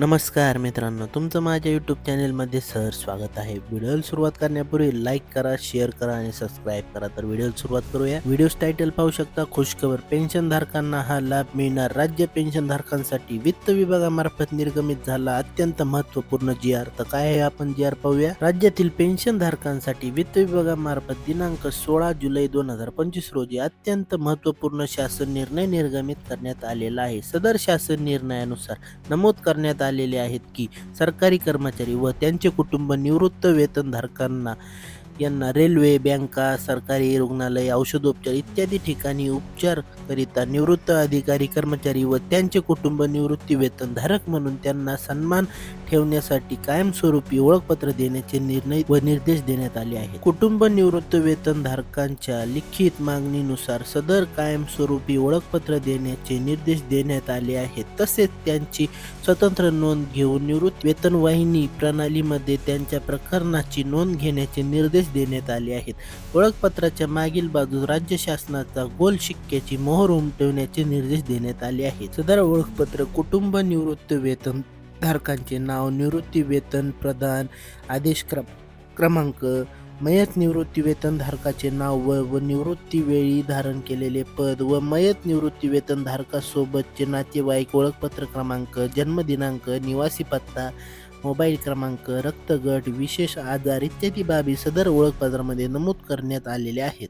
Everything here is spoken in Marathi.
नमस्कार मित्रांनो तुमचं माझ्या यूट्यूब चॅनलमध्ये सर स्वागत आहे. व्हिडिओला सुरुवात करण्यापूर्वी लाईक करा शेअर करा आणि सबस्क्राईब करा. तर व्हिडिओला सुरुवात करूया. व्हिडिओ टायटल पाहू शकता खुशखबर पेन्शन धारकांना हा लाभ मिळणार. राज्य पेन्शन धारकांसाठी वित्त विभागामार्फत निर्गमित झाला अत्यंत महत्त्वपूर्ण जी आर तर काय आहे आपण जी आर पाहूया? राज्यातील पेन्शन धारकांसाठी वित्त विभागामार्फत दिनांक सोळा जुलै दोन हजार पंचवीस रोजी अत्यंत महत्त्वपूर्ण शासन निर्णय निर्गमित करण्यात आलेला आहे. सदर शासन निर्णयानुसार नमूद करण्यात आलेले आहेत की सरकारी कर्मचारी व त्यांचे कुटुंब निवृत्त वेतनधारकांना यांना रेल्वे बँका सरकारी रुग्णालय औषधोपचार इत्यादी ठिकाणी उपचार करिता निवृत्त अधिकारी कर्मचारी व त्यांचे कुटुंब निवृत्ती वेतनधारक म्हणून त्यांना सन्मान ठेवण्यासाठी कायमस्वरूपी ओळखपत्र देण्याचे निर्णय व निर्देश देण्यात आले आहेत. कुटुंब निवृत्त वेतनधारकांच्या लिखित मागणीनुसार सदर कायमस्वरूपी ओळखपत्र देण्याचे निर्देश देण्यात आले आहेत. तसेच त्यांची स्वतंत्र नोंद घेऊन निवृत्त वेतनवाहिनी प्रणालीमध्ये त्यांच्या प्रकरणाची नोंद घेण्याचे निर्देश देण्यात आले आहेत. ओळखपत्राच्या मागील बाजूस राज्य शासनाचा गोल शिक्क्याची मोहर उमटवण्याचे निर्देश देण्यात आले आहेत. सदर ओळखपत्र कुटुंब निवृत्त वेतन धारकांचे नाव निवृत्ती वेतन प्रदान आदेश क्र क्रमांक मयत निवृत्ती वेतन धारकाचे नाव व व निवृत्ती वेळी धारण केलेले पद व मयत निवृत्ती वेतन धारकासोबतचे नातेवाईक ओळखपत्र क्रमांक जन्मदिनांक निवासी पत्ता मोबाईल क्रमांक रक्तगट विशेष आजार इत्यादी बाबी सदर ओळखपत्रामध्ये नमूद करण्यात आलेल्या आहेत.